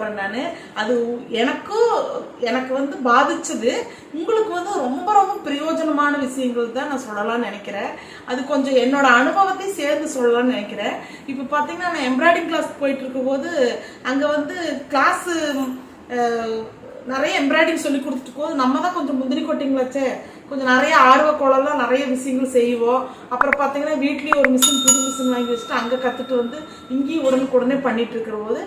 போகிறேன் நான். அது எனக்கும் எனக்கு வந்து பாதிச்சது. உங்களுக்கு வந்து ரொம்ப ரொம்ப பிரயோஜனமான விஷயங்கள் தான் நான் சொல்லலாம்னு நினைக்கிறேன். அது கொஞ்சம் என்னோட அனுபவத்தையும் சேர்ந்து சொல்லலாம்னு நினைக்கிறேன். இப்போ பார்த்தீங்கன்னா நான் எம்ப்ராய்டிங் கிளாஸ் போயிட்டு இருக்கும்போது அங்கே வந்து கிளாஸு நிறைய எம்ப்ராய்டிங் சொல்லி கொடுத்துட்டு போது நம்ம தான் கொஞ்சம் முந்திரி கொட்டிங்களாச்சே கொஞ்சம் நிறைய ஆர்வ கோலம்லாம் நிறைய விஷயங்கள் செய்வோம். அப்புறம் பார்த்தீங்கன்னா வீட்லேயும் ஒரு மிஷின் புது மிஷின் வாங்கி வச்சுட்டு அங்கே கற்றுட்டு வந்து இங்கேயும் உடனுக்குடனே பண்ணிட்டு இருக்கிற போது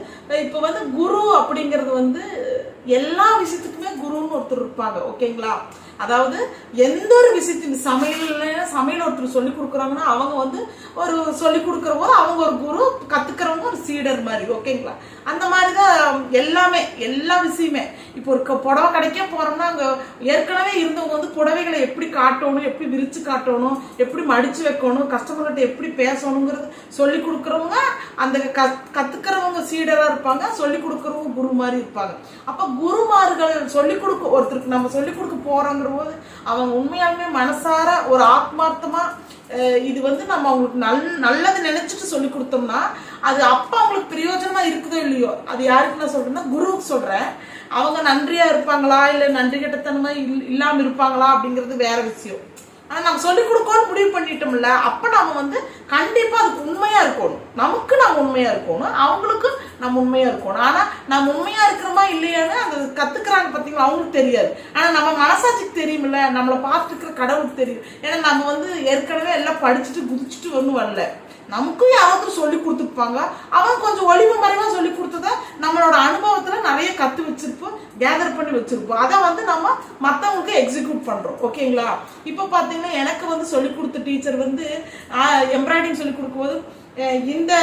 இப்போ வந்து குரு அப்படிங்கிறது வந்து எல்லா விஷயத்துக்குமே குருன்னு ஒருத்தர் இருப்பாங்க. ஓகேங்களா? அதாவது எந்த ஒரு விஷயத்தையும் சமையல் சமையல் ஒருத்தர் சொல்லி கொடுக்குறாங்கன்னா அவங்க வந்து ஒரு சொல்லி கொடுக்குற போது அவங்க ஒரு குரு கத்துக்கிறவங்க ஒரு சீடர் மாதிரி ஓகேங்களா? அந்த மாதிரி தான் எல்லாமே எல்லா விஷயமே. இப்போ ஒரு புடவை கடைக்க போகிறோம்னா அங்கே ஏற்கனவே இருந்தவங்க வந்து புடவைகளை எப்படி காட்டணும் எப்படி விரிச்சு காட்டணும் எப்படி மடிச்சு வைக்கணும் கஸ்டமர்கிட்ட எப்படி பேசணுங்கிறது சொல்லி கொடுக்குறவங்க அந்த க கத்துக்கிறவங்க சீடராக இருப்பாங்க சொல்லி கொடுக்குறவங்க குரு மாதிரி இருப்பாங்க. அப்போ குருமார்கள் சொல்லி கொடுக்க ஒருத்தருக்கு நம்ம சொல்லி கொடுக்க போகிறோங்க போது அவங்க உண்மையாலுமே மனசார ஒரு ஆத்மார்த்தமா இது வந்து நம்ம அவங்களுக்கு நல் நல்லது நினைச்சிட்டு சொல்லி கொடுத்தோம்னா அது அப்பா அவங்களுக்கு பிரயோஜனமா இருக்குதோ இல்லையோ அது யாருக்கு நான் சொல்றேன்னா குருவுக்கு சொல்றேன். அவங்க நன்றியா இருப்பாங்களா இல்ல நன்றி கெட்டத்தனமா இல்- இல்லாம இருப்பாங்களா அப்படிங்கிறது வேற விஷயம். ஆனா நம்ம சொல்லி கொடுக்கணும்னு முடிவு பண்ணிட்டோம்ல அப்ப நாம வந்து கண்டிப்பா அதுக்கு உண்மையா இருக்கணும். நமக்கு நம்ம உண்மையா இருக்கணும். அவங்களுக்கு நம்ம உண்மையா இருக்கணும். ஆனா நம்ம உண்மையா இருக்கிறோமா இல்லையான்னு அது கத்துக்கிறாங்க பாத்தீங்களா? அவங்களுக்கு தெரியாது. ஆனா நம்ம மனசாட்சிக்கு தெரியுமில்ல நம்மளை பார்த்துட்டு இருக்கிற கடவுளுக்கு தெரியும். ஏன்னா நம்ம வந்து ஏற்கனவே எல்லாம் படிச்சுட்டு குதிச்சுட்டு ஒன்றும் வரல. நமக்கும் யாராவது சொல்லி கொடுத்துருப்பாங்க அவன் கொஞ்சம் ஒளிவு மறைவா சொல்லி கொடுத்தத நம்மளோட அனுபவத்துல நிறைய கத்து வச்சிருப்போம் கேதர் பண்ணி வச்சிருப்போம். அதை வந்து நம்ம மத்தவங்களுக்கு எக்ஸிக்யூட் பண்றோம். ஓகேங்களா? இப்போ பாத்தீங்கன்னா எனக்கு வந்து சொல்லி கொடுத்த டீச்சர் வந்து எம்ப்ராய்டிங் சொல்லி கொடுக்கும்போது இந்த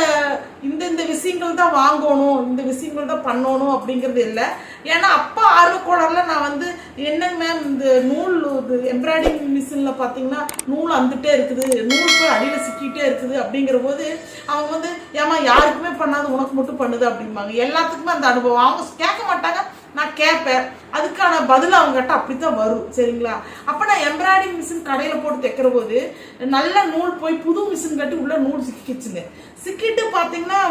இந்த இந்த விஷயங்கள் தான் வாங்கணும் இந்த விஷயங்கள் தான் பண்ணணும் அப்படிங்கிறது இல்லை. ஏன்னா அப்பா ஆர்வக்கோளர்ல நான் வந்து என்னங்க மேம் இந்த நூல் இது எம்ப்ராய்டிங் மிஷினில் பார்த்தீங்கன்னா நூல் வந்துட்டே இருக்குது நூல் போய் அடியில் சிக்கிட்டே இருக்குது அப்படிங்கிற போது அவங்க வந்து ஏமா யாருக்குமே பண்ணாது உனக்கு மட்டும் பண்ணுது அப்படிம்பாங்க. எல்லாத்துக்குமே அந்த அனுபவம். அவங்க கேட்க மாட்டாங்க நான் கேட்பேன். அதுக்கான பதில் அவங்ககிட்ட அப்படித்தான் வரும். சரிங்களா? அப்போ நான் எம்ப்ராய்டிங் மிஷின் கடையில் போட்டு தைக்கிற போது நல்ல நூல் போய் புது மிஷின் கட்டி உள்ள நூல் சிக்கிச்சுங்க சிக்கிட்டு பார்த்தீங்கன்னா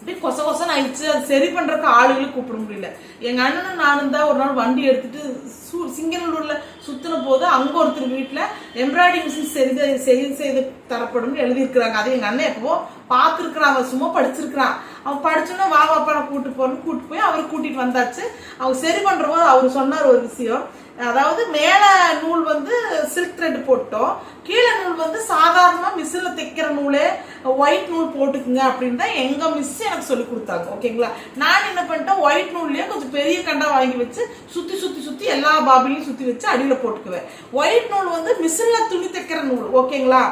அப்படியே கொச கொசன்னு ஆயிடுச்சு. அது சரி பண்ணுறக்கு ஆளுகளும் கூப்பிட முடியல. எங்கள் அண்ணனும் நானும் தான் ஒரு நாள் வண்டி எடுத்துட்டு சு- சிங்கநல்லூரில் சுற்றின போது அங்கே ஒருத்தர் வீட்டில் எம்ப்ராய்டிங் மிஷின் செய்து செய்து செய்து தரப்படும் எழுதியிருக்கிறாங்க. அது எங்கள் அண்ணன் எப்போ பார்த்துருக்குறாங்க அவன் சும்மா படிச்சிருக்கிறான். அவன் படிச்சோன்னா வா வாப்பா நான் கூட்டு போறேன்னு கூட்டு போய் அவர் கூட்டிட்டு வந்தாச்சு. அவங்க சரி பண்ற போது அவர் சொன்னார் ஒரு விஷயம். அதாவது மேல நூல் வந்து சில்க் த்ரெட் போட்டோம் கீழே நூல் வந்து சாதாரணமா மிஷின்ல தைக்கிற நூலே ஒயிட் நூல் போட்டுக்குங்க அப்படின்னு தான் எங்க மிஸ் எனக்கு சொல்லி கொடுத்தாங்க. ஓகேங்களா நான் என்ன பண்ணிட்டேன் ஒயிட் நூல்லயே கொஞ்சம் பெரிய கண்டா வாங்கி வச்சு சுத்தி சுத்தி சுத்தி எல்லா பாபிலையும் சுத்தி வச்சு அடியில போட்டுக்குவேன். ஒயிட் நூல் வந்து மிஷின்ல துணி தைக்கிற நூல். ஓகேங்களா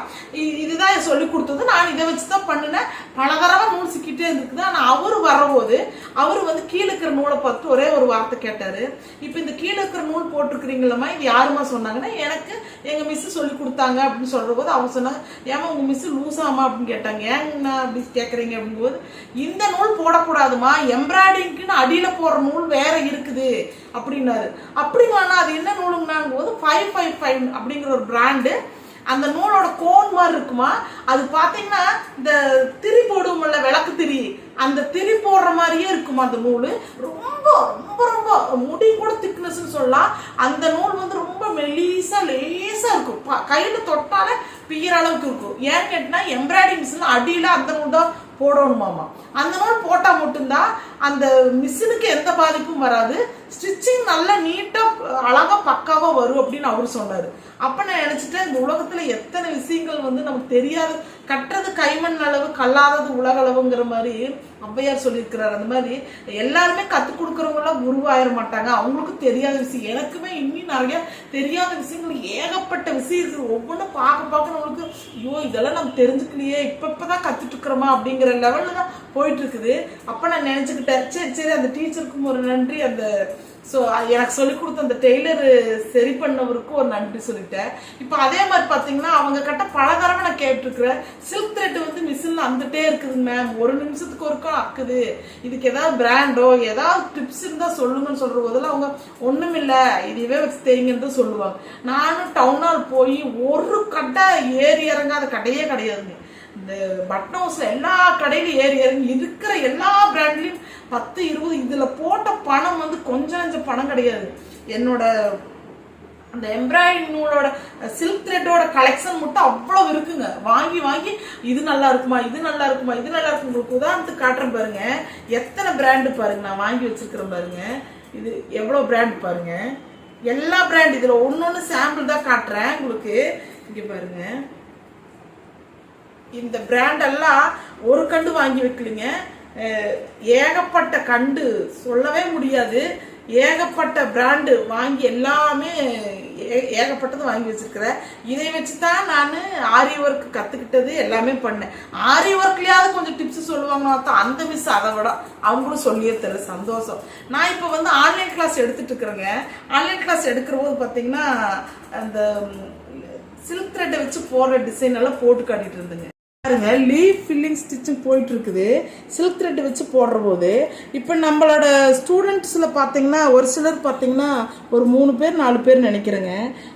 இதுதான் சொல்லி கொடுத்தது நான் இதை வச்சு தான் பண்ணினேன். பல தடவை நூல் சிக்கிட்டே இருக்குது ஆனா அவரு வரும்போது அவரு வந்து கீழே இருக்கிற நூலை பார்த்து ஒரே ஒரு வார்த்தை கேட்டாரு. இப்போ இந்த கீழே இருக்கிற நூல் போட்டு போட்டிருக்கிறீங்களம்மா? இது யாருமா சொன்னாங்கன்னா எனக்கு எங்கள் மிஸ்ஸு சொல்லி கொடுத்தாங்க அப்படின்னு சொல்கிற போது அவங்க சொன்னாங்க ஏமா உங்கள் மிஸ்ஸு லூஸாமா அப்படின்னு கேட்டாங்க. ஏங்கண்ணா அப்படி கேட்குறீங்க அப்படிங்கும்போது இந்த நூல் போடக்கூடாதுமா எம்ப்ராய்டிங்க்குன்னு அடியில் போடுற நூல் வேற இருக்குது. அப்படின்னாரு. அப்படிமாண்ணா அது என்ன நூலுங்கன்னாங்க போது ஃபைவ் ஃபைவ் ஃபைவ் அப்படிங்கிற ஒரு பிராண்டு அந்த நூலோட கோன் மாதிரி இருக்குமா? அது பார்த்தீங்கன்னா இந்த திரி போடுவோம்ல விளக்கு திரி. அந்த திரி போடுற மாதிரியே இருக்குமா அந்த நூல்? ரொம்ப முடி கூட திக்னஸ்னு சொல்லலாம் அந்த நூல் வந்து ரொம்ப மெலீஸா லேசா இருக்கும். ப- கையில தொட்டாலே பிய்கிற அளவுக்கு இருக்கும். ஏன் கேட்டினா எம்ப்ராய்டிங் மிஷின் அடியில அந்த நூல் தான் போடணுமாமா. அந்த நூல் போட்டால் மட்டும்தான் அந்த மிஷினுக்கு எந்த பாதிப்பும் வராது. ஸ்டிச்சிங் நல்லா நீட்டாக அழகாக பக்காவாக வரும் அப்படின்னு அவர் சொன்னார். அப்போ நான் நினச்சிட்டேன் இந்த உலகத்தில் எத்தனை விஷயங்கள் வந்து நமக்கு தெரியாது. கட்டுறது கைமண் அளவு கல்லாதது உலகளவுங்கிற மாதிரி ஔவையார் சொல்லியிருக்கிறார். அந்த மாதிரி எல்லாருமே கற்றுக் கொடுக்குறவங்களாம் எல்லாம் மாட்டாங்க. அவங்களுக்கும் தெரியாத விஷயம். எனக்குமே இன்னும் நிறைய தெரியாத விஷயங்கள் ஏகப்பட்ட விஷயம் இருக்குது ஒவ்வொன்றும் பார்க்க பார்க்க நம்மளுக்கு ஐயோ இதெல்லாம் நம்ம தெரிஞ்சுக்கலையே. இப்போ தான் கற்றுட்டு இருக்கிறோமா அப்படிங்கிற லெவலில் தான் போயிட்டு இருக்குது. அப்போ நான் நினச்சிக்கிட்டேன் சரி சரி அந்த டீச்சருக்கும் ஒரு நன்றி. அந்த ஸோ எனக்கு சொல்லிக் கொடுத்த அந்த டெய்லர் சரி பண்ணவருக்கும் ஒரு நன்றி சொல்லிட்டேன். இப்போ அதே மாதிரி பார்த்தீங்கன்னா அவங்க கிட்ட பல தடவை நான் கேட்டிருக்கிறேன். சில்க் த்ரெட் வந்து மிஷினில் வந்துட்டே இருக்குது மேம் ஒரு நிமிஷத்துக்கு ஒருக்கா அக்குது இதுக்கு ஏதாவது பிராண்டோ ஏதாவது டிப்ஸ் இருந்தால் சொல்லுங்கன்னு சொல்கிற போதெல்லாம் அவங்க ஒன்றும் இல்லை இதுவே வச்சு தெரியுங்கன்னு தான் சொல்லுவாங்க. நானும் டவுனால் போய் ஒரு கடை ஏறி இறங்காத கடையே கிடையாதுங்க. இந்த பட்டன் ஹவுஸ்ல எல்லா கடையிலும் ஏறி இறங்கி இருக்கிற எல்லா பிராண்ட்லையும் பத்து இருபது இதுல போ கொஞ்சம் கொஞ்சம் பணம் கிடையாது. என்னோட அந்த எம்ப்ராய்டரி நூலோட சில்க் த்ரெட்டோட கலெக்ஷன் மட்டும் அவ்வளவு இருக்குங்க. வாங்கி வாங்கி இது நல்லா இருக்குமா இது நல்லா இருக்குமா இது நல்லா இருக்கும் உங்களுக்கு உதாரணத்துக்கு காட்டுறேன் பாருங்க. எத்தனை பிராண்டு பாருங்க நான் வாங்கி வச்சிருக்கிறேன் பாருங்க. இது எவ்வளோ பிராண்ட் பாருங்க. எல்லா பிராண்ட் இதில் ஒன்று ஒன்று சாம்பிள் தான் காட்டுறேன் உங்களுக்கு. இங்கே பாருங்க. இந்த பிராண்டெல்லாம் ஒரு கண்டு வாங்கி வைக்கலிங்க. ஏகப்பட்ட கண்டு சொல்லவே முடியாது. ஏகப்பட்ட பிராண்டு வாங்கி எல்லாமே ஏ- ஏகப்பட்டது வாங்கி வச்சிருக்கிறேன் இதை வச்சு தான் நான் ஆரி ஒர்க் கற்றுக்கிட்டது எல்லாமே பண்ணேன். ஆரி ஒர்க்லேயாவது கொஞ்சம் டிப்ஸ் சொல்லுவாங்க தான் அந்த மிஸ் அதை விட அவங்களும் சொல்லியே தெரியல சந்தோஷம். நான் இப்போ வந்து ஆன்லைன் கிளாஸ் எடுத்துகிட்டு இருக்கிறேங்க. ஆன்லைன் கிளாஸ் எடுக்கிற போது பார்த்தீங்கன்னா அந்த சில்க் த்ரெட்டை வச்சு போடுற டிசைன் எல்லாம் போட்டு காட்டிட்டு இருந்தேங்க. பாருங்க லீஃப் ஃபில்லிங் ஸ்டிச்சிங் போயிட்டு இருக்குது சில்க் த்ரெட் வச்சு போடுற போது இப்போ நம்மளோட ஸ்டூடெண்ட்ஸில் பார்த்தீங்கன்னா ஒரு சிலர் பார்த்தீங்கன்னா ஒரு மூணு பேர் நாலு பேர் நினைக்கிறேங்க.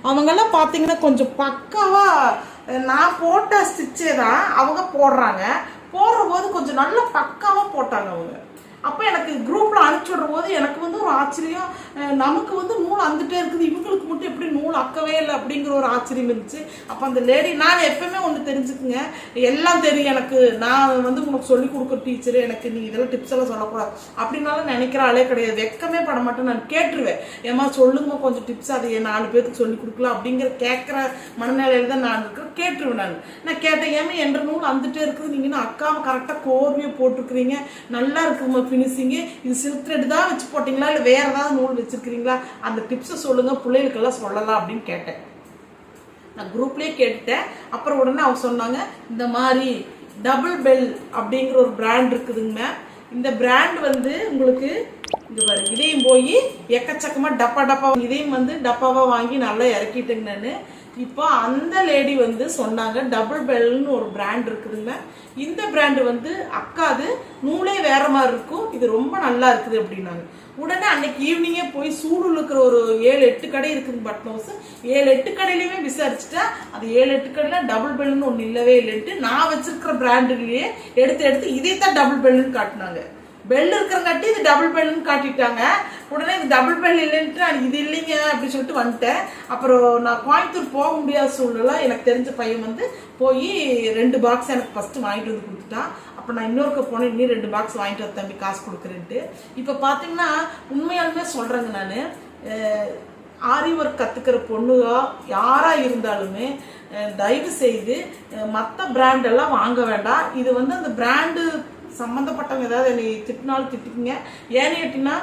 அவங்கெல்லாம் பார்த்தீங்கன்னா கொஞ்சம் பக்காவாக நான் போட்ட ஸ்டிச்சே தான் அவங்க போடுறாங்க. போடுற போது கொஞ்சம் நல்லா பக்காவாக போட்டாங்க அவங்க. அப்போ எனக்கு குரூப்பில் அனுப்பிச்சி விடுற போது எனக்கு வந்து ஒரு ஆச்சரியம். நமக்கு வந்து நூல் வந்துட்டே இருக்குது. இவங்களுக்கு மட்டும் எப்படி நூல் அக்கவே இல்லை அப்படிங்கிற ஒரு ஆச்சரியம் இருந்துச்சு. அப்போ அந்த லேடி நான் எப்பவுமே ஒன்று தெரிஞ்சுக்குங்க. எல்லாம் தெரியும் எனக்கு. நான் வந்து உனக்கு சொல்லி கொடுக்குற டீச்சர் எனக்கு நீ இதெல்லாம் டிப்ஸ் எல்லாம் சொல்லக்கூடாது. அப்படின்னாலும் நினைக்கிற ஆளே கிடையாது. வெக்கமே பட மாட்டேன். நான் கேட்டுருவேன். ஏமா சொல்லுங்கம்மா கொஞ்சம் டிப்ஸ் அதை என் நாலு பேருக்கு சொல்லி கொடுக்கலாம் அப்படிங்கிற கேட்குற மனநிலையில தான் நான் இருக்கிறேன் கேட்டுருவேன் நான். நான் கேட்டேன் ஏமா என்ற நூல் வந்துட்டே இருக்குது. நீங்கள் அக்காவை கரெக்டாக கோர்வையை போட்டிருக்கிறீங்க. நல்லா இருக்குமா ஃபினிஷிங்கு இது சில்க் த்ரெட் தான் வச்சு போட்டிங்களா? இல்லை வேற ஏதாவது நூல் வச்சிருக்கிறீங்களா அந்த டிப்ஸை சொல்லுங்க பிள்ளைகளுக்கெல்லாம் சொல்லலாம் அப்படின்னு கேட்டேன். நான் குரூப்லேயே கேட்டுட்டேன். அப்புறம் உடனே அவங்க சொன்னாங்க இந்த மாதிரி டபுள் பெல் அப்படிங்கிற ஒரு பிராண்ட் இருக்குதுங்க மேம் இந்த பிராண்ட் வந்து உங்களுக்கு இங்கே பாரு இதையும் போய் எக்கச்சக்கமாக டப்பா டப்பா இதையும் வந்து டப்பாவாக வாங்கி நல்லா இறக்கிட்டுங்க நான். இப்போ அந்த லேடி வந்து சொன்னாங்க டபுள் பெல்னு ஒரு பிராண்ட் இருக்குதுங்க இந்த பிராண்டு வந்து அக்காது நூலே வேற மாதிரி இருக்கும். இது ரொம்ப நல்லா இருக்குது அப்படின்னாங்க. உடனே அன்னைக்கு ஈவினிங்கே போய் சூடுல இருக்கிற ஒரு ஏழு எட்டு கடை இருக்குது பட்டன் ஹவுஸ் ஏழு எட்டு கடையிலுமே விசாரிச்சுட்டா அது ஏழு எட்டு கடையில டபுள் பெல்லுன்னு ஒன்று இல்லவே இல்லைன்ட்டு நான் வச்சிருக்கிற பிராண்டுலேயே எடுத்து எடுத்து இதே தான் டபுள் பெல்லுன்னு காட்டினாங்க. பெல் இருக்கிறங்காட்டி இது டபுள் பெல்லுன்னு காட்டிட்டாங்க. உடனே இது டபுள் பெல் இல்லைன்ட்டு நான் இது இல்லைங்க அப்படின்னு சொல்லிட்டு வந்துட்டேன். அப்புறம் நான் கோயம்புத்தூர் போக முடியாத சூழ்நிலை எனக்கு தெரிஞ்ச பையன் வந்து போய் ரெண்டு பாக்ஸ் எனக்கு ஃபஸ்ட்டு வாங்கிட்டு வந்து கொடுத்துட்டான். அப்போ நான் இன்னொருக்க போனேன் இன்னும் ரெண்டு பாக்ஸ் வாங்கிட்டு வர தம்பி காசு கொடுக்குறேன்ட்டு. இப்போ பார்த்தீங்கன்னா உண்மையாலுமே சொல்கிறேங்க நான். ஆரி ஒர்க் கற்றுக்கிற பொண்ணுக யாராக இருந்தாலுமே தயவு செய்து மற்ற பிராண்டெல்லாம் வாங்க வேண்டாம். இது வந்து அந்த பிராண்டு சம்மந்தப்பட்டவங்க ஏதாவது என்னை திட்டினாலும் திட்டிக்குங்க. ஏன்னு கேட்டிங்கன்னா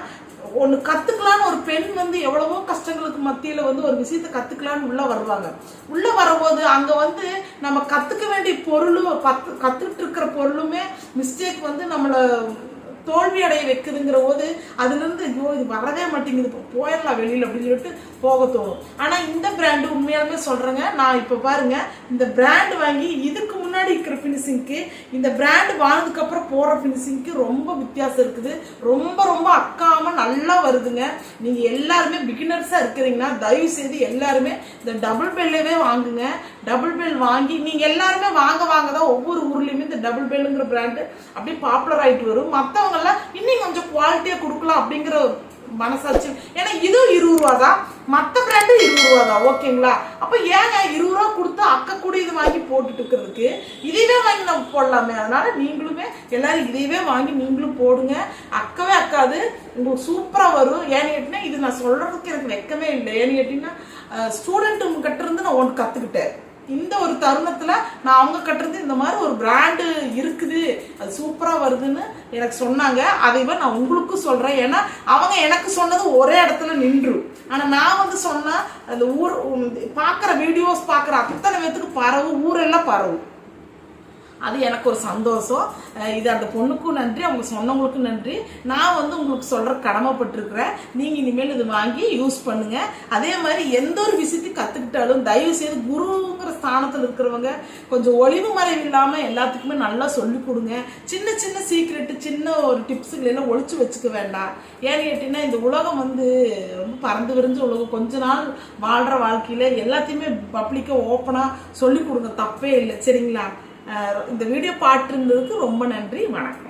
ஒன்று கற்றுக்கலான்னு ஒரு பெண் வந்து எவ்வளவோ கஷ்டங்களுக்கு மத்தியில் வந்து ஒரு விஷயத்தை கற்றுக்கலான்னு உள்ளே வருவாங்க. உள்ளே வரும்போது அங்கே வந்து நம்ம கற்றுக்க வேண்டிய பொருளும் கற்று கற்றுக்கிட்டு இருக்கிற பொருளுமே மிஸ்டேக் வந்து நம்மளை தோல்வி அடைய வைக்குதுங்கிற போது அதுலேருந்து ஐயோ இது வரவே மாட்டேங்குது. போயிடலாம் வெளியில் அப்படின்னு சொல்லிட்டு போக தோணும். ஆனா இந்த பிராண்டு உண்மையாலுமே சொல்றேங்க நான் இப்ப பாருங்க இந்த பிராண்ட் வாங்கி இதுக்கு முன்னாடி இருக்கிற ஃபினிஷிங்க்கு இந்த பிராண்ட் வாங்கினதுக்கு அப்புறம் போற ஃபினிஷிங்க்கு ரொம்ப வித்தியாசம் இருக்குது. ரொம்ப ரொம்ப அக்காம நல்லா வருதுங்க. நீங்க எல்லாருமே பிகினர்ஸா இருக்கிறீங்கன்னா தயவு செய்து எல்லாருமே இந்த டபுள் பெல்லவே வாங்குங்க. டபுள் பெல் வாங்கி நீங்க எல்லாருமே வாங்க வாங்க தான் ஒவ்வொரு ஊர்லயுமே இந்த டபுள் பெல்லுங்கிற பிராண்டு அப்படியே பாப்புலர் ஆயிட்டு வரும். மத்தவங்க எல்லாம் இன்னும் கொஞ்சம் குவாலிட்டியா கொடுக்கலாம் அப்படிங்கிற மனசாட்சி. ஏன்னா இதுவும் இருபது ரூபா தான் தான் ஓகேங்களா? அப்போ ஏங்க இருபது ரூபா கொடுத்து அக்கக்கூடிய கூட இது வாங்கி போட்டுட்டு இருக்கிறதுக்கு? இதையவே வாங்கி நம்ம போடலாமே. அதனால நீங்களுமே எல்லாரும் இதையவே வாங்கி நீங்களும் போடுங்க. அக்கவே அக்காது. உங்களுக்கு சூப்பராக வரும். ஏன்னு கேட்டினா இது நான் சொல்றதுக்கு எனக்கு வெக்கமே இல்லை. ஏன்னு கேட்டீங்கன்னா ஸ்டூடெண்ட்டு கிட்ட இருந்து நான் ஒன்று கற்றுக்கிட்டேன் இந்த ஒரு தருணத்துல நான் அவங்க கட்டுறது இந்த மாதிரி ஒரு பிராண்டு இருக்குது. அது சூப்பரா வருதுன்னு எனக்கு சொன்னாங்க. அதைவே நான் உங்களுக்கும் சொல்றேன். ஏன்னா அவங்க எனக்கு சொன்னது ஒரே இடத்துல நின்றும் ஆனா நான் வந்து சொன்னால் அந்த ஊர் பார்க்குற வீடியோஸ் பார்க்குற அத்தனை பேத்துக்கு பரவும் ஊரெல்லாம் பரவும். அது எனக்கு ஒரு சந்தோஷம். இது அந்த பொண்ணுக்கும் நன்றி அவங்க சொன்னவங்களுக்கும் நன்றி. நான் வந்து உங்களுக்கு சொல்கிற கடமைப்பட்டிருக்கிறேன். நீங்கள் இனிமேல் இது வாங்கி யூஸ் பண்ணுங்கள் அதே மாதிரி எந்த ஒரு விஷயத்தையும் கற்றுக்கிட்டாலும் தயவு செய்து குருங்கிற ஸ்தானத்தில் இருக்கிறவங்க கொஞ்சம் ஒளிவு மறைவு இல்லாமல் எல்லாத்துக்குமே நல்லா சொல்லி கொடுங்க. சின்ன சின்ன சீக்ரெட்டு சின்ன ஒரு டிப்ஸுகள் எல்லாம் ஒழிச்சு வச்சுக்க வேண்டாம். ஏன்னு கேட்டிங்கன்னா இந்த உலகம் வந்து ரொம்ப பறந்து விரிஞ்ச உலகம். கொஞ்ச நாள் வாழ்கிற வாழ்க்கையில் எல்லாத்தையுமே பப்ளிக்காக ஓப்பனாக சொல்லி கொடுங்க. தப்பே இல்லை. சரிங்களா? இந்த வீடியோ பார்த்துருந்ததுக்கு ரொம்ப நன்றி வணக்கம்.